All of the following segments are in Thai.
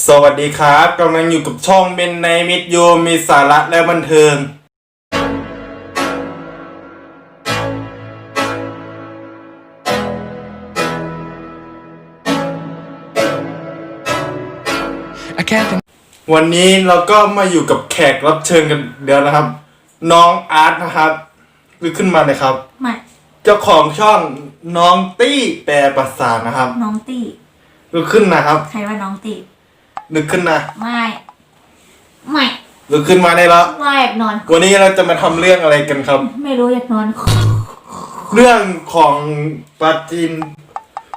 สวัสดีครับกำลังอยู่กับช่องเบนในมิดโยมีสาระและบันเทิง I can't think วันนี้เราก็มาอยู่กับแขกรับเชิญกันเดี๋ยวนะครับ น้องอาร์ตนะครับลุกขึ้นมาเลยครับ ไม่ เจ้าของช่องน้องตี้แปลภาษานะครับน้องตีลุกขึ้นนะครับ ใครว่าน้องตี ลุกขึ้นนะไม่ ไม่ลุกขึ้นมาได้แล้วไม่อยากนอน วันนี้เราจะมาทำเรื่องอะไรกันครับ ไม่รู้อยากนอนเรื่องของปราจีน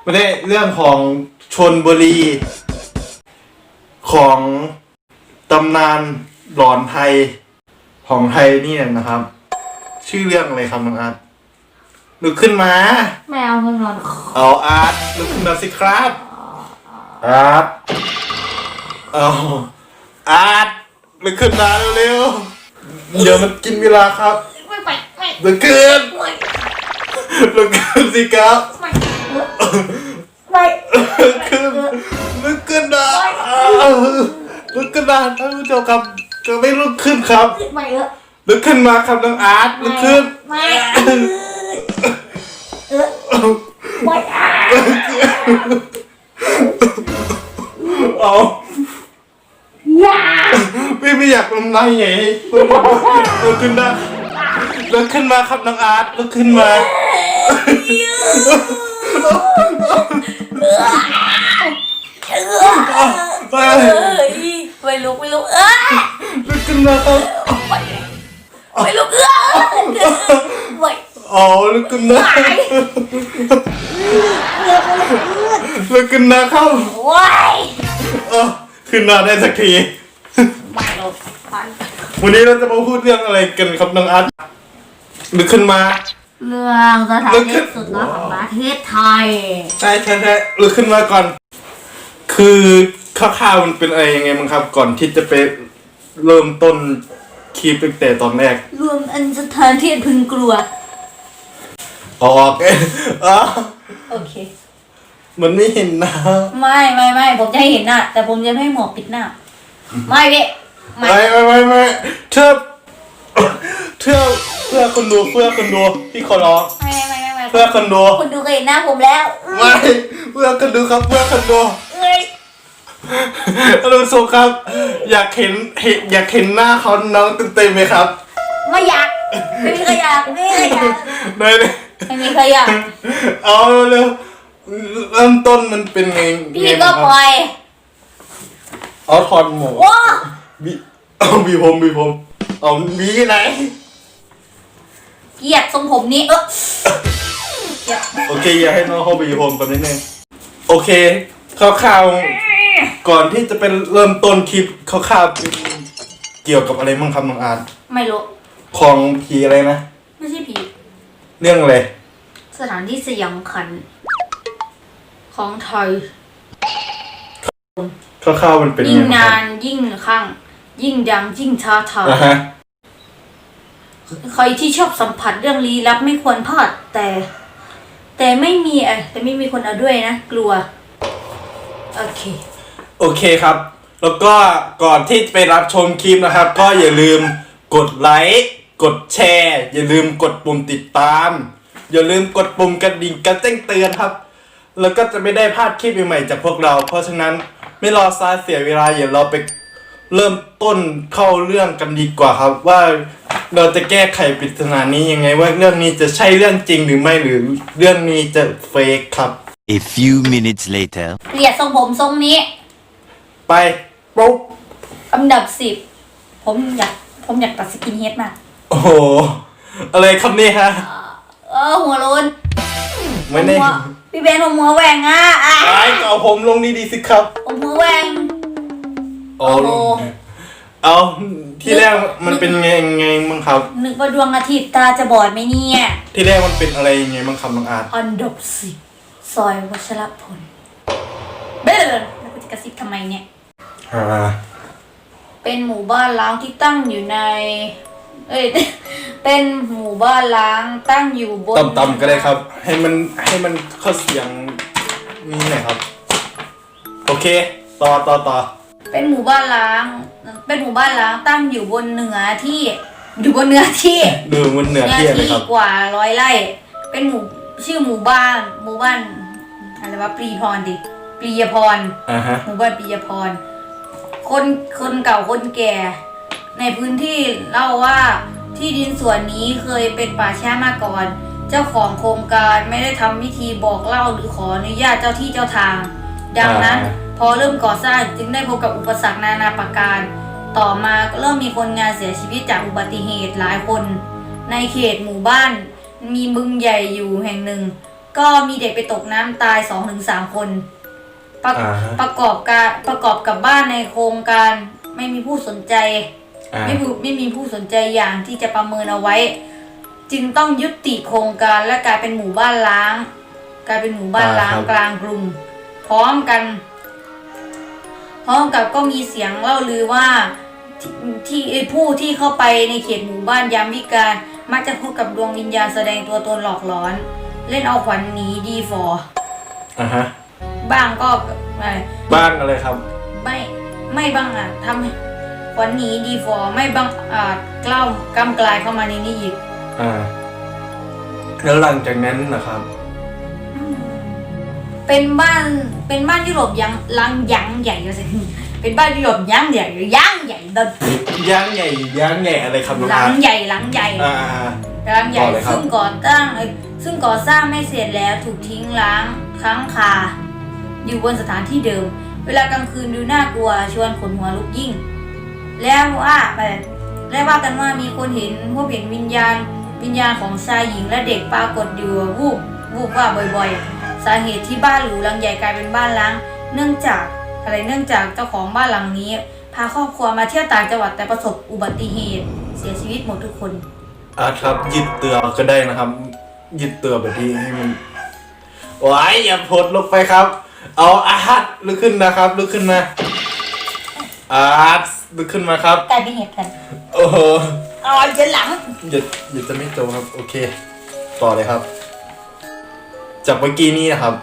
ไม่ได้เรื่องของชนบุรี ของตำนานหลอนไทยของไทยนี่นะครับ ชื่อเรื่องอะไรครับน้องอาร์ตลุกขึ้นมา ไม่เอาเงินนอนเอาอาร์ตลุกขึ้นมาสิครับอาร์ต เอาอาร์ตลุกขึ้นมาเร็วๆ เดี๋ยวมันกินเวลาครับไม่ไปไม่ลุกขึ้นไม่ลุกขึ้นสิครับไม่ไม่ลุกขึ้นลุกขึ้นนะลุกขึ้นนะท่านผู้ชมครับจะไม่ลุกขึ้นครับไม่เออลุกขึ้นมาครับน้องอาร์ตลุกขึ้นไม่เออไม่อะเอาอย่าไม่ไม่ อยากลำลายไงลุกขึ้นนะลุกขึ้นมาครับน้องอาร์ตลุกขึ้นมาไปเอ้ยไม่ลุกไม่ลุกเออลุกขึ้นมาครับไม่ลุกเออไม่อ๋อลุกขึ้นนะลุกขึ้นนะครับโอ้ยเออขึ้นมาได้สักที ไม่ลุกไปวันนี้เราจะมาพูดเรื่องอะไรกันครับน้องอาร์ตลุกขึ้นมา เรื่องสถานที่สุดแล้วของประเทศไทย ใช่ใช่ใช่ลุกขึ้นมาก่อน คือคร่าวๆมันเป็นอะไรยังไงมั้งครับ ก่อนที่จะไปเริ่มต้นคลิปตั้งแต่ตอนแรก รวมอันสถานที่พึงกลัว ออกเอยอ๋อโอเค มันไม่เห็นนะไม่ไม่ไม่ผมจะให้เห็นหน้าแต่ผมจะไม่ให้หมวกปิดหน้า ไม่พี่ไม่ ไม่ไม่ไม่ไม่เธอเธอเพื่อคนดูเพื่อคนดูพี่ขอร้องไม่ไม่ไม่ไม่เพื่อคนดูคุณดูก็เห็นหน้าผมแล้วไม่เพื่อคนดูครับเพื่อคนดูเอ้ยท่านผู้ชมครับ อยากเห็นเห็นอยากเห็นหน้าเขาน้องเต็มๆไหมครับ ไม่อยากไม่มีใครอยากไม่มีใครอยากได้เลยไม่มีใครอยากเอาเร็วเริ่มต้นมันเป็นไงพี่ก็ปล่อยเอาทอนหมูว้า บีเอาบีผมบีผมเอาบีไหนเกลียดทรงผมนี้เออเกลียดโอเคอย่าให้น้องเขาบีผมกันนิดนึงโอเคคร่าวๆก่อนที่จะเป็นเริ่มต้นคลิปคร่าวๆเป็นเกี่ยวกับอะไรบ้างครับน้องอาร์ตไม่รู้ของผีอะไรนะไม่ใช่ผีเรื่องอะไรสถานที่สยองขวัญของไทยคร่าวๆมันเป็นยิ่งไงบ้างนาครับนยิ่งข้าง ยิ่งดังยิ่งท้าทายอะฮะใครที่ชอบสัมผัสเรื่องลี้ลับไม่ควรพลาดแต่ แต่ไม่มีเออแต่ไม่มีคนเอาด้วยนะ กลัว โอเค โอเคครับ แล้วก็ก่อนที่ไปรับชมคลิปนะครับ ก็อย่าลืมกดไลค์กดแชร์ อย่าลืมกดปุ่มติดตาม อย่าลืมกดปุ่มกระดิ่งกระแจ้งเตือนครับ แล้วก็จะไม่ได้พลาดคลิปใหม่ๆจากพวกเรา เพราะฉะนั้นไม่รอซาเสียเวลาอย่าเราไป เริ่มต้นเข้าเรื่องกันดีกว่าครับ ว่าเราจะแก้ไขปริศนานี้ยังไงว่าเรื่องนี้จะใช่เรื่องจริงหรือไม่หรือเรื่องนี้จะเฟกครับ A few minutes later. เกลียดทรงผมทรงนี้ไปปุ๊บอันดับสิบผมอยากผมอยากตัดสกินเฮดมากโอ้โหอะไรครับเนี่ยฮะเออหัวโลนไม่ได้หัวพี่เบนผมหัวแหว่งอะอะไอ้ก็เอาผมลงนี่ดีสิครับ ผมหัวแหว่ง เอาลงเอาที่แรกมันเป็นไงไงมั้งครับ นึกว่าดวงอาทิตย์ตาจะบอดไหมเนี่ยที่แรกมันเป็นอะไรยังไงมั้งครับน้องอาร์ตอันดับสิบซอยวัชรพลเบ้อแล้วกูจะกระซิบทำไมเนี่ย อ่าเป็นหมู่บ้านล้างที่ตั้งอยู่ใน เอ้ย เป็นหมู่บ้านล้างตั้งอยู่บนต่ำๆก็ได้ครับ ให้มันให้มันเข้าเสียงนี่หน่อยครับ โอเค ต่อต่อต่อ เป็นหมู่บ้านล้าง เป็นหมู่บ้านล้างตั้งอยู่บนเหนือที่ อยู่บนเนื้อที่ดูมันเหนือเนื้อเที่ยเลยที่ครับ กว่าร้อยไร่ เป็นหมู่ชื่อหมู่บ้าน หมู่บ้านอะไรวะปรีพรดิปรียพร อ่าฮะ หมู่บ้านปิยพร คนคนเก่าคนแก่ ในพื้นที่เล่าว่าที่ดินส่วนนี้เคยเป็นป่าช้ามาก่อน เจ้าของโครงการไม่ได้ทำพิธีบอกเล่าหรือขออนุญาตเจ้าที่เจ้าทาง ดังนั้นอ่า พอเริ่มก่อสร้างจึงได้พบกับอุปสรรคนานาประการ ต่อมาก็เริ่มมีคนงานเสียชีวิตจากอุบัติเหตุหลายคน ในเขตหมู่บ้าน มีบึงใหญ่อยู่แห่งหนึ่ง ก็มีเด็กไปตกน้ำตาย 2-3 คนประอ่าฮะประกอบการประกอบกับบ้านในโครงการไม่มีผู้สนใจอ่าไม่ผู้ไม่มีผู้สนใจอย่างที่จะประเมินเอาไว้ จึงต้องยุติโครงการและกลายเป็นหมู่บ้านล้าง กลายเป็นหมู่บ้านล้างกลางกรุงพร้อมกัน พร้อมกับก็มีเสียงเล่าลือว่าที่ที่เอ่อผู้ที่เข้าไปในเขตหมู่บ้านยามวิกาลมักจะพบกับดวงวิญญาณแสดงตัวตนหลอกหลอน เล่นเอาขวัญหนีดีฟออ่าฮะบ้างก็เอ่อบ้างอะไรครับ ไม่ไม่บังอาจทำให้ขวัญหนีดีฟอร์ไม่บังอาจกล้าวกำกลายเข้ามาในนี้อีกอ่าแล้วหลังจากนั้นนะครับ เป็นบ้านเป็นบ้านยุโรปยังลังยังใหญ่เลยเป็นบ้านยุโรปยังใหญ่หรือยังใหญ่เดินย่างใหญ่ย่างใหญ่อะไรครับน้องหลัอาร์งตใหญ่หลังใหญ่อ่าหลังใหญ่ต่อเลยครับ ซึ่งก่อตั้งเอ้ยซึ่งก่อสร้างไม่เสร็จแล้วถูกทิ้งล้างค้างคา อยู่บนสถานที่เดิม เวลากลางคืนดูน่ากลัวชวนขนหัวลุกยิ่ง แล้วว่าแบบและว่ากันว่ามีคนเห็นพบเห็นวิญญาณ วิญญาณของชายหญิงและเด็กปรากฏอยู่วูบวูบว่าบ่อยๆ สาเหตุที่บ้านหรูหลังใหญ่กลายเป็นบ้านล้าง เนื่องจากอะไรเนื่องจากเจ้าของบ้านหลังนี้ พาครอบครัวมาเที่ยวต่างจังหวัดแต่ประสบอุบัติเหตุ เสียชีวิตหมดทุกคนอาร์ตครับยึดเตือก็ได้นะครับยึดเตือแบบนี้ให้มันว้ายอย่าพดลงไปครับ เอาอาร์ตลุกขึ้นนะครับลุกขึ้นมาอาร์ตลุกขึ้นมาครับกลายเป็นเหตุกันโอ้โหอ๋อเจนหลังอย่าอย่าจะไม่โจครับ โอเค ต่อเลยครับ จากเมื่อกี้นี้นะครับ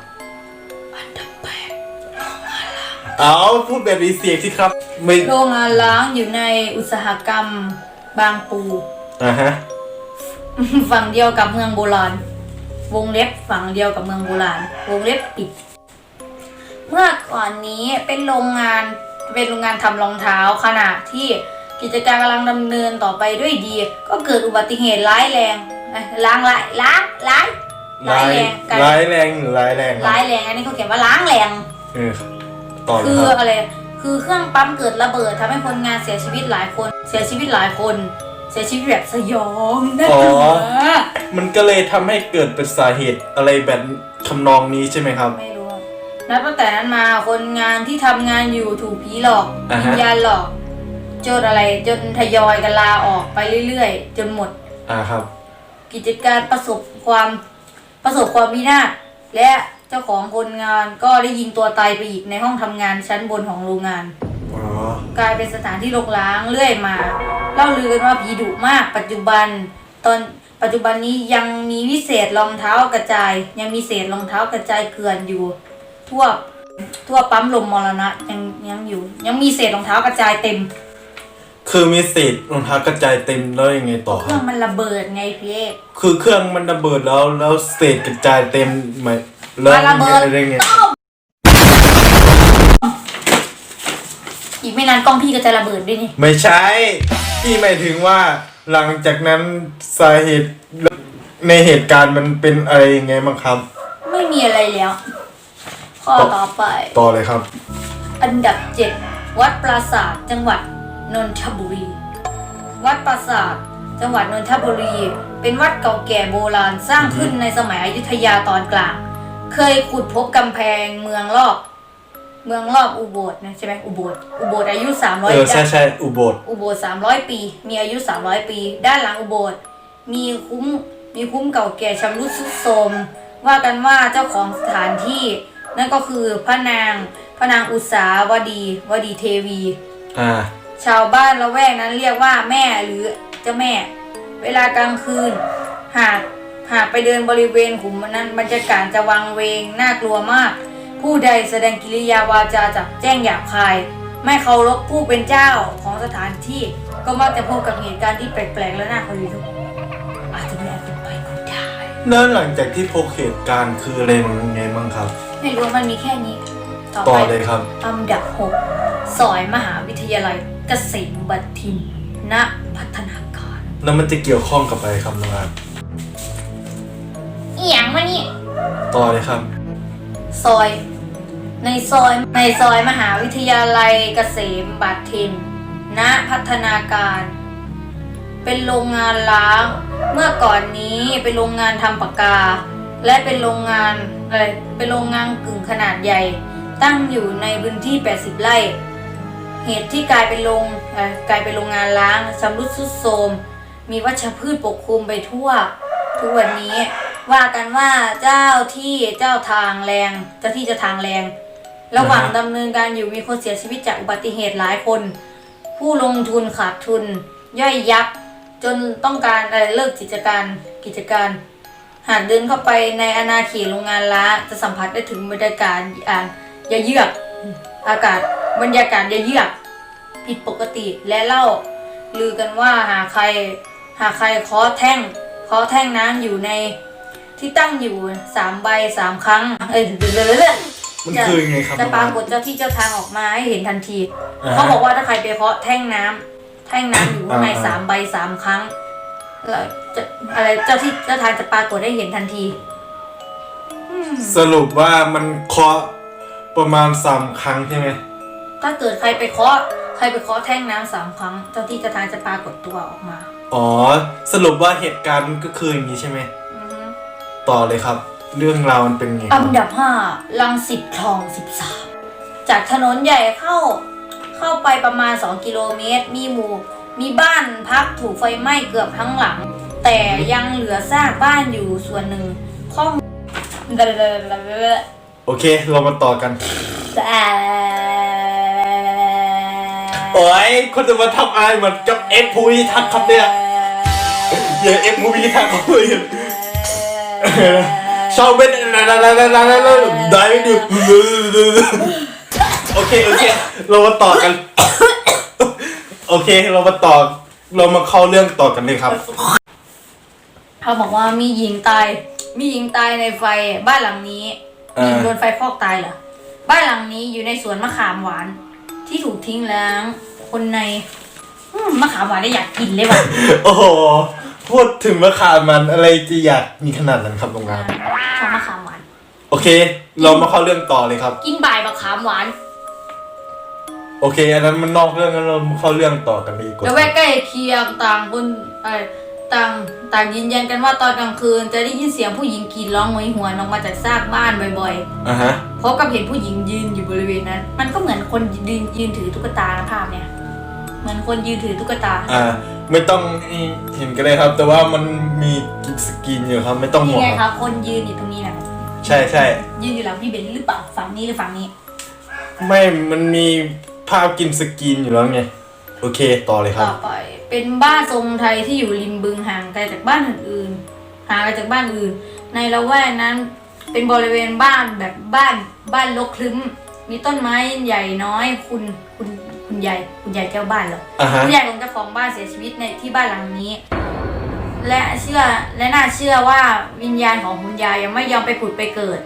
เอาพูดแบบมีเสียงสิครับ ไม่โรงงานล้างอยู่ในอุตสาหกรรมบางปู อ่าฮะ ฝั่งเดียวกับเมืองโบราณ วงเล็บฝั่งเดียวกับเมืองโบราณ วงเล็บปิด เมื่อก่อนนี้เป็นโรงงานเป็นโรงงานทำรองเท้าขณะที่กิจการกำลังดำเนินต่อไปด้วยดี ก็เกิดอุบัติเหตุร้ายแรงเอ้ยล้างร้ายล้างร้าย ร้าร้ายยแรงกันร้ายแรงหรือร้ายแรงครับร้ายแรงอันนี้เขาเขียนว่าล้างแรงเออต่อเลยคือครับอะไร คือเครื่องปั๊มเกิดระเบิดทำให้คนงานเสียชีวิตหลายคน เสียชีวิตหลายคน เสียชีวิตแบบสยองนะอ๋อมันก็เลยทำให้เกิดเป็นสาเหตุอะไรแบบทำนองนี้ใช่ไหมครับ ไม่รู้อะนับตั้งแต่นั้นมาคนงานที่ทำงานอยู่ถูกผีหลอกอ่าฮะวิญญาณหลอกจนอะไรจนทยอยกันลาออกไปเรื่อยๆ จนหมด อ่าครับ กิจการประสบความ ประสบความวินาศและเจ้าของคนงานก็ได้ยิงตัวตายไปอีกในห้องทำงานชั้นบนของโรงงาน อ๋อกลายเป็นสถานที่รกร้างเรื่อยมาเล่าลือกันว่าผีดุมาก ปัจจุบันตอนปัจจุบันนี้ยังมีวิเศษรองเท้ากระจาย ยังมีเศษรองเท้ากระจายเกลื่อนอยู่ ทั่วทั่วปั๊มลมมรณะยังยังอยู่ ยังมีเศษรองเท้ากระจายเต็ม คือมีเศษรองเท้ากระจายเต็มแล้วยังไงต่อเคครื่รัอบ งมันระเบิดไงพี่เอก คือเครื่องมันระเบิดแล้วแล้วเศษกระจายเต็มไหมแล้วมันระเบิด อะไรเงี้ยอีกไม่นานกล้องพี่ก็จะระเบิดด้วยนี่ไม่ใช่พี่หมายถึงว่าหลังจากนั้นสาเหตุในเหตุการณ์มันเป็นอะไรยังไงบ้างครับ ไม่มีอะไรแล้ว ข้อต่อไป ต่อเลยครับ อันดับเจ็ดวัดปราสาทจังหวัด นนทบุรี วัดปราสาท จังหวัดนนทบุรี เป็นวัดเก่าแก่โบราณสร้างขึ้นในสมัยอยุธยาตอนกลาง เคยขุดพบกำแพงเมืองรอบ เมืองรอบอุโบสถนะใช่ไหมอุโบสถอุโบสถอายุ300เออใช่ใช่อุโบสถอุโบสถ300ปี มีอายุ300ปี ด้านหลังอุโบสถมีคุ้มมีคุ้มเก่าแก่ชำรุดทรุดโทรมว่ากันว่าเจ้าของสถานที่นั่นก็คือพระนางพระนางอุษาวดี วดีเทวี อ่า ชาวบ้านละแวกนั้นเรียกว่าแม่หรือเจ้าแม่ เวลากลางคืน หากหากไปเดินบริเวณขุมนั้นบรรยากาศจะวังเวงน่ากลัวมาก ผู้ใดแสดงกิริยาวาจาจับแจ้งหยาบคาย ไม่เคารพผู้เป็นเจ้าของสถานที่ก็มักจะพบกับเหตุการณ์ที่แปลกๆและน่าขนลุกอาจจะมีอะไรเป็นไปก็ได้เนื่องหลังจากที่พบเหตุการณ์คืออะไรยังไงบ้างครับ ไม่รู้มันมีแค่นี้ ต่อต่อไปเลยครับอันดับหกซอยมหาวิทยาลัย เกษมบัณฑิตณพัฒนาการแล้วมันจะเกี่ยวข้องกับอะไรครับน้องอาร์ตอีหยังวะนี่ ต่อเลยครับ ซอย ในซอยในซอยมหาวิทยาลัยเกษมบัณฑิตณพัฒนาการ เป็นโรงงานล้าง เมื่อก่อนนี้เป็นโรงงานทำปากกา และเป็นโรงงานอะไรเป็นโรงงานกึ่งขนาดใหญ่ ตั้งอยู่ในพื้นที่ 80 ไร่ เหตุที่กลายเป็นโรงเอ่อกลายเป็นโรงงานล้างชำรุดทรุดโทรมมีวัชพืชปกคลุมไปทั่ว ทุกวันนี้ว่ากันว่าเจ้าที่เจ้าทางแรงเจ้าที่เจ้าทางแรง ระหว่างอ่าฮะดำเนินการอยู่มีคนเสียชีวิตจากอุบัติเหตุหลายคน ผู้ลงทุนขาดทุน ย่อยยับจนต้องการอะไรเลิกกิจการกิจการ หากเดินเข้าไปในอาณาเขตโรงงานล้าจะสัมผัสได้ถึงบรรยากาศอ่านยาเยือกอากาศ บรรยากาศยาเยือกผิดปกติและเล่า ลือกันว่าหากใคร หากใครเคาะแท่งเคาะแท่งน้ำอยู่ในที่ตั้งอยู่สามใบสามครั้ง เอ้ยเดี๋ยวเดี๋ยวเดี๋ยวเดี๋ยวมันคือยังไงครับจะน้องปราอาร์ตกฏเจ้าที่เจ้าทางออกมาให้เห็นทันทีอ่าฮะเขาบอกว่าถ้าใครไปเคาะแท่งน้ำแท่งน้ำอยู่ข้างในอ่าสามใบสามครั้งแล้วจะอะไรเจ้าที่เจ้าทางจะปรากฏให้เห็นทันทีอืมสรุปว่ามันเคาะประมาณสามครั้งใช่ไหม ถ้าเกิดใครไปเคาะใครไปเคาะแท่งน้ำสามครั้ง เจ้าที่เจ้าทางจะปรากฏตัวออกมาอ๋อ สรุปว่าเหตุการณ์มันก็คืออย่างนี้ใช่ไหม อือฮึต่อเลยครับ เรื่องราวมันเป็นไงคอัรับนดับห้าลังสิตคลองสิบสามจากถนนใหญ่เข้าเข้าไปประมาณ 2 กิโลเมตร มีหมู่ มีบ้านพักถูกไฟไหม้เกือบทั้งหลัง แต่ยังเหลือซากบ้านอยู่ส่วนหนึ่งข้อง โอเค เรามาต่อกัน แต่ โอ้ยคนจะมาทำอะไรเหมือนกับเอ็กพูวิทักษ์ครับเนี่ยอย่าเอ็กพูวิทักษ์เขาเลยชอบเป็นได้ไม่ดูโอเคโอเคเรามาต่อกัน โอเคเรามาต่อเรามาเข้าเรื่องต่อกันเลยครับเขาบอกว่ามีหญิงตาย มีหญิงตายในไฟบ้านหลังนี้อ่าหญิงโดนไฟคลอกตายเหรอบ้านหลังนี้อยู่ในสวนมะขามหวาน ที่ถูกทิ้งแล้วคนในอืมมะขามหวานได้อยากกินเลยว่ะโอ้โหพูดถึงมะขามมันอะไรจะอยากมีขนาดนั้นครับโรงงานชอบมะขามหวาน โอเค เรามาเข้าเรื่องต่อเลยครับ กินบ่ายมะขามหวานโอเค อันนั้นมันนอกเรื่องงั้นเราเข้าเรื่องต่อกันดีกว่า แล้วแวกใกล้เคียงต่างคนเอ่อ ต่างต่างยืนยันกันว่าตอนกลางคืน จะได้ยินเสียงผู้หญิงกรีดร้องโหยหวนออกมาจากซากบ้านบ่อยอะฮะ ๆพบกับเห็นผู้หญิงยืนอยู่บริเวณนั้น มันก็เหมือนคนยืนยืนถือตุ๊กตานะภาพเนี่ย เหมือนคนยืนถือตุ๊กตาอ่า ไม่ต้องเห็นก็ได้ครับ แต่ว่ามันมีกิฟสกรีนอยู่ครับ ไม่ต้องห่นี่วงไงคครับรับ คนยืนอยู่ตรงนี้นะใช่ใช่ยืนอยู่หลังพี่เบนหรือเปล่าฝั่งนี้หรือฝั่งนี้ ไม่มันมีภาพกินสกรีนอยู่แล้วไง โอเค ต่อเลยครับต่อไป เป็นบ้านทรงไทยที่อยู่ริมบึงห่างไกลจากบ้านอื่นๆห่างไกลจากบ้านอื่น ในละแวกนั้นเป็นบริเวณบ้านแบบบ้านบ้านรกคลึ้ม มีต้นไม้ใหญ่น้อยคุณคุณคุณยายคุณยายเจ้าบ้านเหรออะฮะ คุณยายของเจ้าของบ้านเสียชีวิตในที่บ้านหลังนี้ และเชื่อและน่าเชื่อว่าวิญญาณของคุณยายยังไม่ยอมไปผุดไปเกิด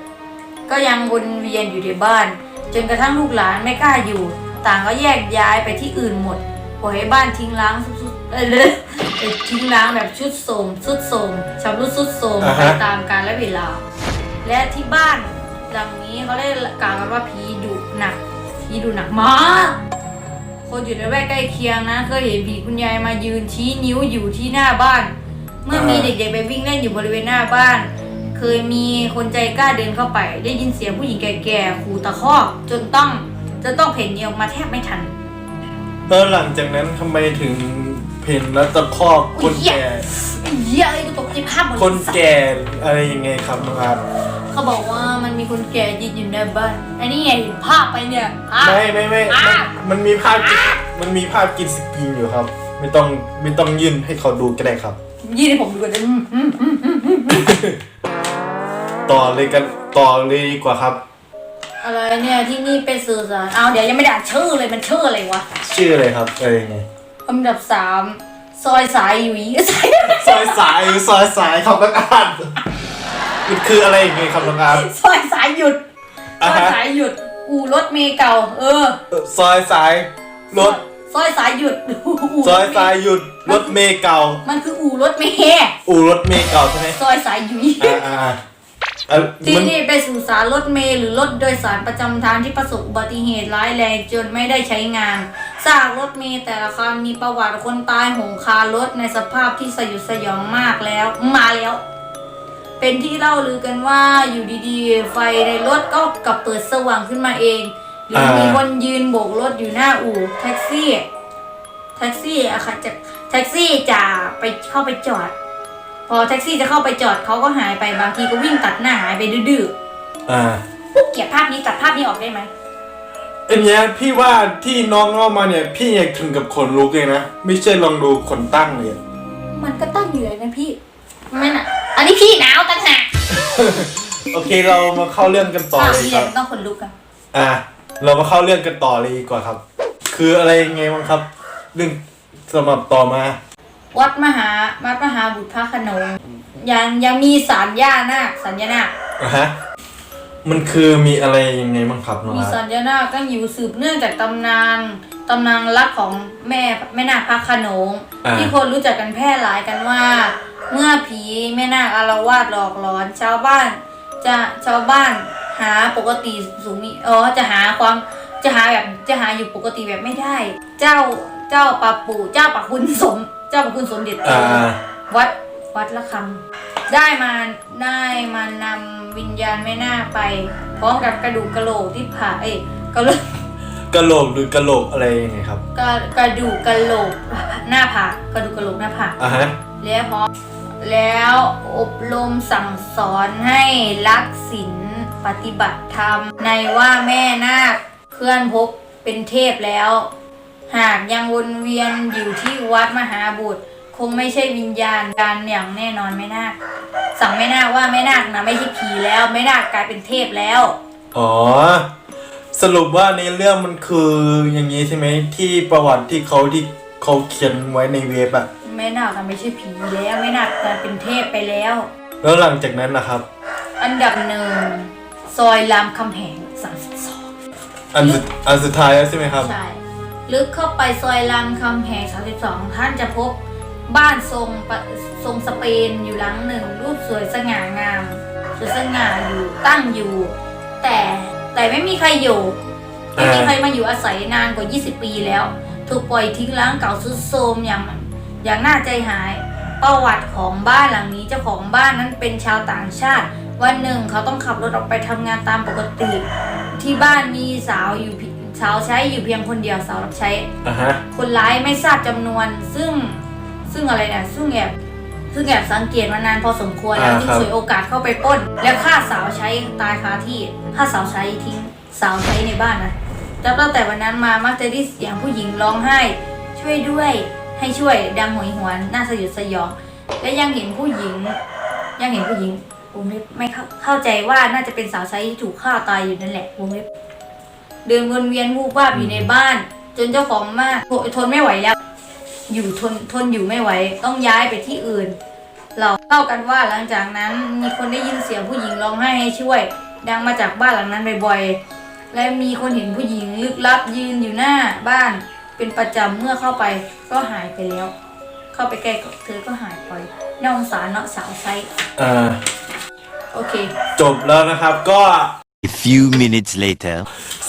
ก็ยังวนเวียนอยู่ในบ้าน จนกระทั่งลูกหลานไม่กล้าอยู่ ต่างก็แยกย้ายไปที่อื่นหมดปล่อยให้บ้านทิ้งร้างสุดๆ เออเลยเอ่อทิ้งร้างแบบชุดโทรมสุดโทรมชำรุดสุดโทรมอ่าไปฮะ ตามกาลและเวลา และที่บ้านหลังนี้เขาได้กล่าวกันว่าผีดุหนักผีดุหนักมากคนอยู่ในแวกใกล้เคียงนะเคยเห็นผีคุณยายมายืนชี้นิ้วอยู่ที่หน้าบ้าน เมื่อมีเด็กๆไปวิ่งเล่นอยู่บริเวณหน้าบ้าน เคยมีคนใจกล้าเดินเข้าไป ได้ยินเสียงผู้หญิงแก่ๆขู่ตะคอกจนต้องจนต้องเพ่นหนีออกมาแทบไม่ทัน แล้วหลังจากนั้นทำไมถึง เพนแล้วตะคอกคนแก่เหี้ยไอ้กูตกใจภาพหมดคนแก่อะไรยังไงครับน้องอาร์ตเขาบอกว่ามันมีคนแก่ยืนอยู่ในบ้านอันนี้ไงเห็นภาพไปเนี่ยภาพไม่ไม่ไม่อะมันมันมีภาพกินมันมีภาพกินสกรีนอยู่ครับ ไม่ต้องไม่ต้องยื่นให้เขาดูก็ได้ครับ ยืนให้ผมดูกันเลยอืมอืมอืมอืมอืมต่อเลยกันต่อเลยดีกว่าครับออะไรเนี่ยที่นี่เป็นสื่อสารเอาเดี๋ยวยังไม่ได้อ่านชื่อเลยมันชื่ออะไรวะชื่ออะไรครับอะไรยังไง อันดับสามซอยสายหยุยสายซอยสายซอยสายคำนักอ่านมันคืออะไรยังไงคำนักอ่านซอยสายหยุดซอะอยฮะสายหยุด อู่รถเมล์เก่า เออ ซอยสายรถซอยสายหยุดอู่ซอยสายหยุดรถเมล์เก่า มันคืออู่รถเมล์อู่รถเมล์เก่าใช่ไหมซอยสายหยุยอ่าอ่าอ่าอะ ที่นี่เป็นสุสานรถเมล์หรือรถโดยสารประจำทางที่ประสบอุบัติเหตุร้ายแรงจนไม่ได้ใช้งานซากรถเมล์แต่ละคันมีประวัติคนตายหงคารถในสภาพที่สยดสยองมากแล้วมาแล้ว เป็นที่เล่าลือกันว่าอยู่ดีๆ ไฟในรถก็กลับเปิดสว่างขึ้นมาเอง หรือมีคนยืนโบกรถอยู่หน้าอู่แท็กซี่ แท็กซี่อะค่ะจะแท็กซี่จะไปเข้าไปจอด พอแท็กซี่จะเข้าไปจอดเขาก็หายไปบางทีก็วิ่งตัดหน้าหายไปดื้ออ่าๆปุ๊บเกลียดภาพนี้ตัดภาพนี้ออกได้ไหมอันเนี้ยพี่ว่าที่น้องเล่ามาเนี่ย พี่ยังถึงกับขนลุกเลยนะ ไม่ใช่ลองดูขนตั้งเลยอะมันก็ตั้งอยู่เลยนะพี่ ไม่น่ะ อันนี้พี่หนาวต่างหากโอเคเรามาเข้าเรื่องกันต่อภาพเลยนี้คเลรัยบมันต้องขนลุกอะอะเรามาเข้าเรื่องกันต่อเลยดีกว่าครับ คืออะไรยังไงบ้างครับ เรื่องสำหรับต่อมา วัดมหาวัดมหาบุตรพระโขนงยังยังมีสารย่านาคสัญญานาคอะฮะมันคือมีอะไรยังไงบ้างครับน้องมีอาร์ตสัญญานาคก็อยู่สืบเนื่องจากตำนานตำนานรักของแม่แม่นาคพระโขนงที่คนรู้จักกันแพร่หลายกันว่า เมื่อผีแม่นาคอารวาสหลอกหลอน ชาวบ้านจะชาวบ้านหาปกติสูงมีอ๋อจะหาความจะหาแบบจะหาอยู่ปกติแบบไม่ได้ เจ้าเจ้าปาปู่เจ้าปาคุณสม เจ้าปาคุณสมเด็จโตอ่า วัดวัดละคำได้มาได้มานำวิญญาณแม่นาคไป พร้อมกับกระดูกกระโหลกที่ผ่าเอ้ยกระโหลกกะโหลกหรือกะโหลกอะไรยังไงครับ กระกระดูกกระโหลกหน้าผากกระดูกกระโหลกหน้าผาก อะฮะ แล้วพร้อมแล้วอบรมสั่งสอนให้รักศีลปฏิบัติธรรม ในว่าแม่นาคเคลื่อนภพเป็นเทพแล้ว หากยังวนเวียนอยู่ที่วัดมหาบุตร คงไม่ใช่วิญญาณการอย่างแน่นอนแม่นาคสั่งแม่นาคว่าแม่นาคนะไม่ใช่ผีแล้วแม่นาคกลายเป็นเทพแล้ว อ๋อ สรุปว่าในเรื่องมันคืออย่างนี้ใช่ไหมที่ประวัติที่เขาที่เขาเขียนไว้ในเว็บอะแม่นาคน่ะไม่ใช่ผีแล้วแม่นาคกลายเป็นเทพไปแล้ว แล้วหลังจากนั้นนะครับ อันดับหนึ่งซอยรามคำแหง32อันสุดอันสุดท้ายแล้วใช่ไหมครับใช่ ลึกเข้าไปซอยรามคำแหง32 ท่านจะพบบ้านทรงทรงสเปนอยู่หลังหนึ่ง รูปสวยสง่างามสวยสง่าอยู่ตั้งอยู่ แต่แต่ไม่มีใครอยู่ ไม่มีใครมาอยู่อาศัยนานกว่า 20 ปีแล้ว ถูกปล่อยทิ้งร้างเก่าสุดโทรมอย่างอย่างน่าใจหายประวัติของบ้านหลังนี้เจ้าของบ้านนั้นเป็นชาวต่างชาติ วันหนึ่งเขาต้องขับรถออกไปทำงานตามปกติ ที่บ้านมีสาวอยู่ สาวใช้อยู่เพียงคนเดียวสาวรับใช้ อะฮะ คนร้ายไม่ทราบจำนวน ซึ่งซึ่งอะไรเนี่ยซึ่งแอบซึ่งแอบสังเกตมานานพอสมควรแล้วอ่าจึงครับ ฉวยโอกาสเข้าไปปล้น แล้วฆ่าสาวใช้ตายคาที่ฆ่าสาวใช้ทิ้งสาวใช้ในบ้านนะแล้วตั้งแต่วันนั้นมามักจะได้เสียงผู้หญิงร้องไห้ ช่วยด้วยให้ช่วยดังหวยหวนน่าสยดสยองและยังเห็นผู้หญิง ยังเห็นผู้หญิงวงเล็บไม่เข้าเข้าใจว่าน่าจะเป็นสาวใช้ที่ถูกฆ่าตายอยู่นั่นแหละวงเล็บ เดินวนเวียนวูบวาบอยู่ในบ้าน จนเจ้าของมากทนทนไม่ไหวแล้ว อยู่ทนทนอยู่ไม่ไหว ต้องย้ายไปที่อื่น เราเล่ากันว่าหลังจากนั้นมีคนได้ยินเสียงผู้หญิงร้องไห้ให้ช่วย ดังมาจากบ้านหลังนั้นบ่อยๆและมีคนเห็นผู้หญิงลึกลับยืนอยู่หน้าบ้านเป็นประจำเมื่อเข้าไปก็หายไปแล้ว เข้าไปใกล้กับเธอก็หายไปน่าสงสารเนาะสาวไซส์อ่า โอเค จบแล้วนะครับก็ A few minutes later.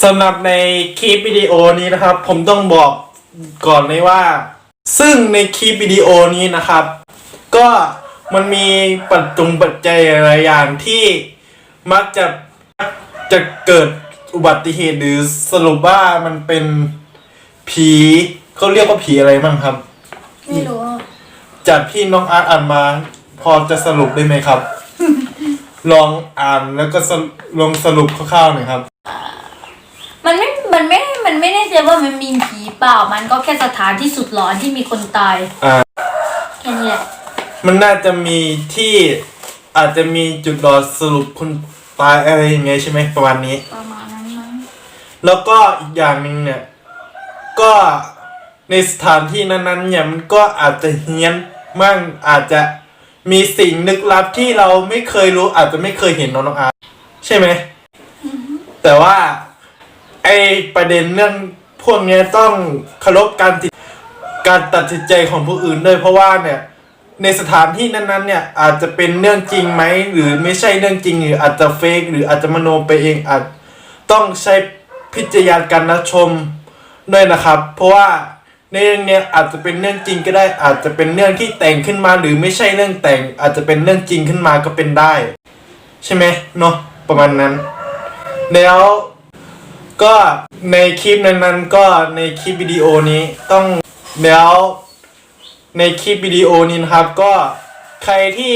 สำหรับในคลิปวิดีโอนี้นะครับ ผมต้องบอกก่อนเลยว่า ซึ่งในคลิปวิดีโอนี้นะครับ ก็มันมีปัจจงปัจจัยหลายอย่างที่มักจะจะเกิดอุบัติเหตุหรือสรุปว่ามันเป็นผีเขาเรียกว่าผีอะไรบ้างครับ ไม่รู้อะจากที่น้องอาร์ตอ่านมา พอจะสรุปได้ไหมครับ ลองอ่านแล้วก็สรุปลองสรุปคร่าวๆหน่อยครับ มันไม่ มันไม่ มันไม่ได้เจอว่ามันมีผีเปล่า มันก็แค่สถานที่สุดหลอนที่มีคนตายอ่า แค่นี้แหละ มันน่าจะมีที่อาจจะมีจุดรอสรุปคนตายอะไรอย่างเงี้ยใช่ไหมประมาณนี้ ประมาณนั้นแล้วก็อีกอย่างหนึ่งเนี่ย ก็ในสถานที่นั้นๆเนี่ยมันก็อาจจะเฮี้ยนมั่งอาจจะ มีสิ่งลึกลับที่เราไม่เคยรู้อาจจะไม่เคยเห็นเนอะน้องอาร์ตใช่ไหม แต่ว่าไอประเด็นเรื่องพวกเนี้ยต้องเคารพการติดการตัดสินใจของผู้อื่นด้วยเพราะว่าเนี่ย ในสถานที่นั้นๆเนี่ยอาจจะเป็นเรื่องจริงไหมหรือไม่ใช่เรื่องจริงหรืออาจจะเฟกหรืออาจจะมโนไปเองอาจต้องใช้พิจารณาการรับชมด้วยนะครับ เพราะว่า เรื่องเนี้ยอาจจะเป็นเรื่องจริงก็ได้ อาจจะเป็นเรื่องที่แต่งขึ้นมาหรือไม่ใช่เรื่องแต่ง อาจจะเป็นเรื่องจริงขึ้นมาก็เป็นได้ ใช่ไหมเนาะประมาณนั้น แล้วก็ในคลิปนั้นๆก็ในคลิปวิดีโอนี้ต้องแล้วในคลิปวิดีโอนี้นะครับก็ใครที่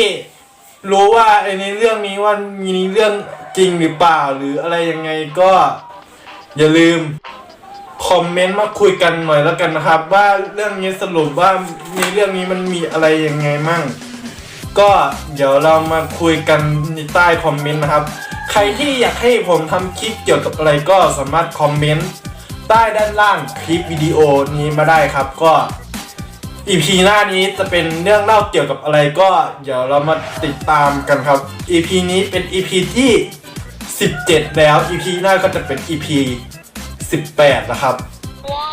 รู้ว่าในเรื่องนี้ว่ามีเรื่องจริงหรือเปล่าหรืออะไรยังไงก็อย่าลืม คอมเมนต์มาคุยกันหน่อยแล้วกันนะครับ ว่าเรื่องนี้สรุปว่าในเรื่องนี้มันมีอะไรยังไงมั่ง ก็เดี๋ยวเรามาคุยกันในใต้คอมเมนต์นะครับ ใครที่อยากให้ผมทำคลิปเกี่ยวกับอะไรก็สามารถคอมเมนต์ใต้ด้านล่างคลิปวิดีโอนี้มาได้ครับก็อีพีหน้านี้จะเป็นเรื่องเล่าเกี่ยวกับอะไรก็เดี๋ยวเรามาติดตามกันครับ EP นี้เป็น EP ที่ 17 แล้ว EP หน้าก็จะเป็น EP 18 นะครับ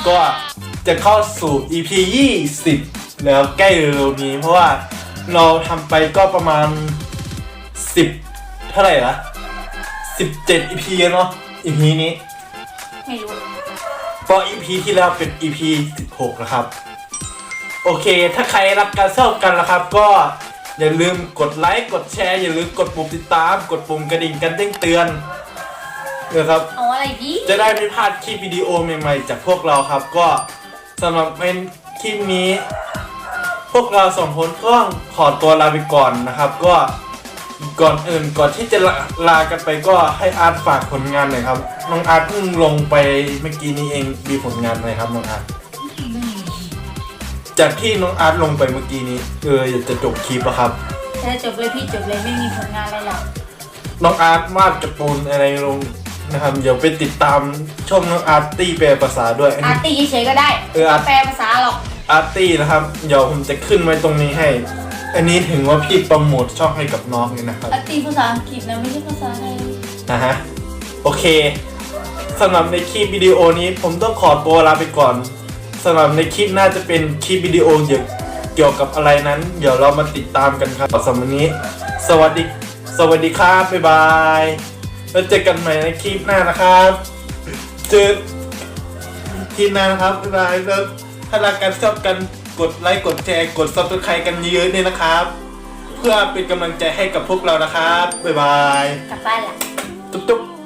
ก็จะเข้าสู่ EP 20 แล้วใกล้เร็วๆนี้ เพราะว่าเราทำไปก็ประมาณ 10 เท่าไหร่ละ17 EP แล้วเนาะ EP นี้ไม่รู้เพราะ EP ที่แล้วเป็น EP 16 นะครับ โอเค ถ้าใครรักการชอบกันนะครับ ก็อย่าลืมกดไลค์ กดแชร์ อย่าลืมกดปุ่มติดตาม กดปุ่มกระดิ่งกันแจ้งเตือน นะครับ เอาอะไรดีจะได้ไม่พลาดคลิปวิดีโอใหม่ๆ จากพวกเราครับ ก็สำหรับเป็นคลิปนี้ พวกเราสองคนก็ขอตัวลาไปก่อนนะครับ ก็ก่อนอื่นก่อนที่จะลาลากันไปก็ให้อาร์ตฝากผลงานหน่อยครับน้องอาร์ตเพิ่งลงไปเมื่อกี้นี้เองมีผลงานอะไรครับน้องอาร์ตจากที่น้องอาร์ตลงไปเมื่อกี้นี้เอออยากจะจบคลิปแล้วครับถ้าจบเลยพี่จบเลยไม่มีผลงานอะไรหรอกน้องอาร์ตวาดการ์ตูนอะไรลง นะครับเดี๋ยวไปติดตามช่องน้องอาร์ตตี้แปลภาษาด้วยอันอานี้ร์ตีเฉยๆก็ได้เอออาร์ตแปลภาษาหรอกอาร์ตี้นะครับเดี๋ยวผมจะขึ้นไว้ตรงนี้ให้ อันนี้ถึงว่าพี่โปรโมทช่องให้กับน้องเลยนะครับ อาร์ตีภาษาอังกฤษนะไม่ใช่ภาษาไทยนะฮะ โอเคสำหรับในคลิปวิดีโอนี้ผมต้องขอตัวลาไปก่อนสำหรับในคลิปน่าจะเป็นคลิปวิดีโอเกี่ยวเกี่ยวกับอะไรนั้น เดี๋ยวเรามาติดตามกันครับสำหรับวันนี้ สวัสดี สวัสดีครับบ๊ายบาย แล้วเจอกันใหม่ในคลิปหน้านะครับเจอคลิปหน้านะครับบ๊ายบายแล้วถ้ารักกันชอบกันกดไลค์กดแชร์กดซับสไครต์กันเยอะๆเนี่ยนะครับ เพื่อเป็นกำลังใจให้กับพวกเรานะครับบ๊ายบายกลับบ้านละตุ๊บๆ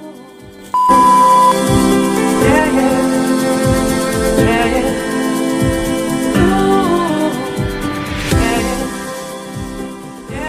yeah, yeah.